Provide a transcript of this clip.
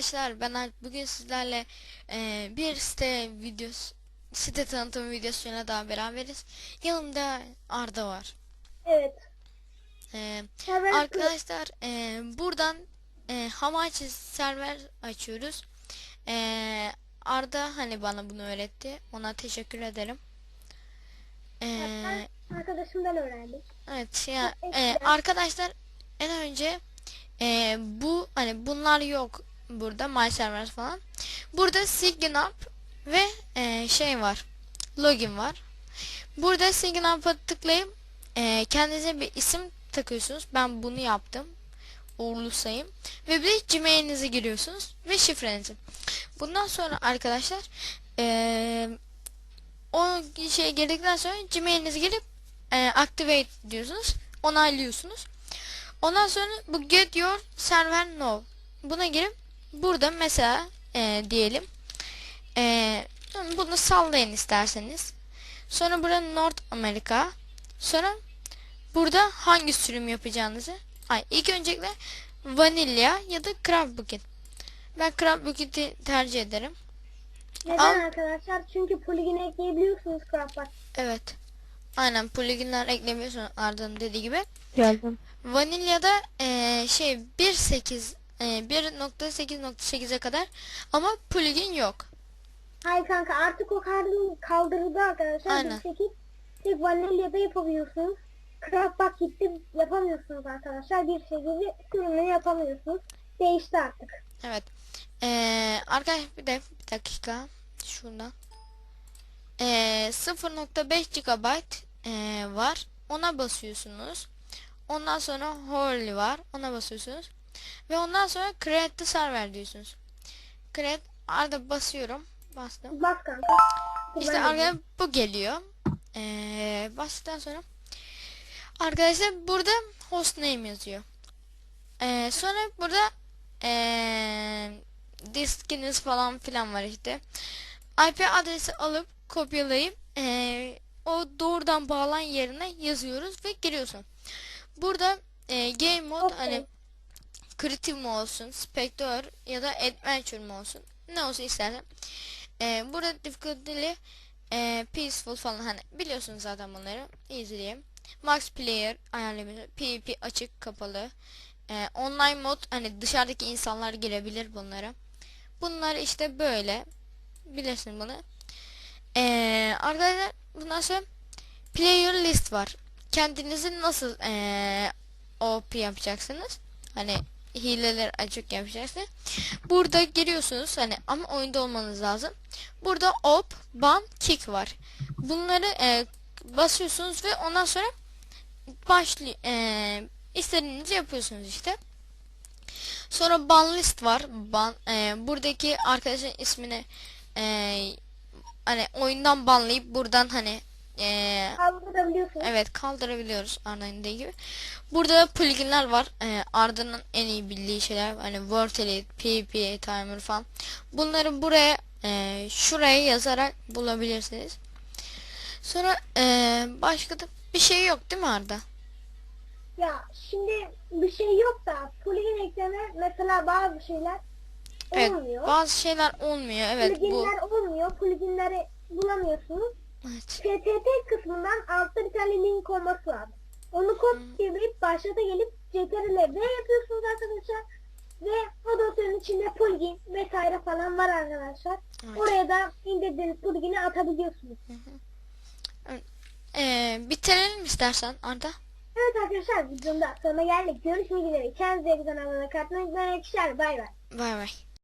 arkadaşlar ben Alp. bugün sizlerle e, bir site videosu site tanıtım videosuyla daha beraberiz. Yanımda Arda var. Evet. E, arkadaşlar e, buradan e, Hamachi server açıyoruz. E, Arda hani bana bunu öğretti. Ona teşekkür ederim. E, arkadaşımdan öğrendim. Evet ya e, arkadaşlar en önce e, bu hani bunlar yok burada my server falan. Burada sign up ve e, şey var. Login var. Burada sign up'a tıklayıp e, kendinize bir isim takıyorsunuz. Ben bunu yaptım. Uğurlu sayım. Ve bir de Gmail'inizi giriyorsunuz ve şifrenizi. Bundan sonra arkadaşlar e, o şeye girdikten sonra Gmail'inizi girip e, activate diyorsunuz. Onaylıyorsunuz. Ondan sonra bu get your server now. Buna girip burada mesela e, diyelim e, bunu sallayın isterseniz. Sonra burada North Amerika. Sonra burada hangi sürüm yapacağınızı. Ay ilk öncelikle vanilya ya da crab bucket. Ben crab bucket'i tercih ederim. Neden Al. arkadaşlar? Çünkü poligin ekleyebiliyorsunuz Craft'ta. Evet. Aynen pluginler ekleyebiliyorsun Arda'nın dediği gibi. Geldim. Vanilya'da eee, şey 1.8 eee, 1.8.8'e kadar ama plugin yok. Hayır kanka artık o kaldırıldı, kaldırıldı arkadaşlar. Aynen. Bir şekil tek vanilyada yapabiliyorsunuz. Craft bak gitti yapamıyorsunuz arkadaşlar. Bir şekilde sürümünü yapamıyorsunuz. Değişti artık. Evet. Eee arkadaş bir de bir dakika şuradan. Eee 0.5 GB eee, var. Ona basıyorsunuz. Ondan sonra Holy var. Ona basıyorsunuz. Ve ondan sonra Create the Server diyorsunuz. Create Arda basıyorum. Bastım. Bak kanka. İşte bu geliyor. Ee, bastıktan sonra arkadaşlar burada host name yazıyor. Ee, sonra burada ee, diskiniz falan filan var işte. IP adresi alıp kopyalayıp ee, o doğrudan bağlan yerine yazıyoruz ve giriyorsun. Burada ee, game mode Okey. hani creative mi olsun, spectre ya da adventure mi olsun ne olsun istersen. Ee, burada difficulty e, peaceful falan hani biliyorsunuz zaten bunları izleyeyim. Max player ayarlayabilir. PvP açık kapalı. Ee, online mod hani dışarıdaki insanlar girebilir bunlara. Bunlar işte böyle. Bilirsin bunu. Ee, arkadaşlar bundan sonra player list var. Kendinizi nasıl ee, OP yapacaksınız? Hani hileler açık yapacaksınız. Burada giriyorsunuz hani ama oyunda olmanız lazım. Burada op, ban, kick var. Bunları e, basıyorsunuz ve ondan sonra başlıyor. E, istediğinizi yapıyorsunuz işte. Sonra ban list var. Ban e, buradaki arkadaşın ismini e, hani oyundan banlayıp buradan hani e, Kaldırabiliyorsunuz. Evet kaldırabiliyoruz Arda'nın dediği gibi. Burada pluginler var. Ee, Arda'nın en iyi bildiği şeyler hani Word Elite, PvP Timer falan. Bunları buraya e, şuraya yazarak bulabilirsiniz. Sonra e, başka da bir şey yok değil mi Arda? Ya şimdi bir şey yok da plugin ekleme mesela bazı şeyler Evet olmuyor. bazı şeyler olmuyor. Evet bu. Pluginler olmuyor. Pluginleri bulamıyorsunuz. Evet. CTT kısmından altta bir tane link olması lazım. Onu kopyalayıp başlata gelip CTRL V yapıyorsunuz arkadaşlar. Ve o dosyanın içinde plugin vesaire falan var arkadaşlar. Evet. Oraya da indirdiğiniz plugin'i atabiliyorsunuz. Ee, bitirelim istersen Arda. Evet arkadaşlar videomda sonuna geldik. Görüşmek üzere. Kendinize. Abone olmayı, katılmayı unutmayın. Bay bay. Bay bay.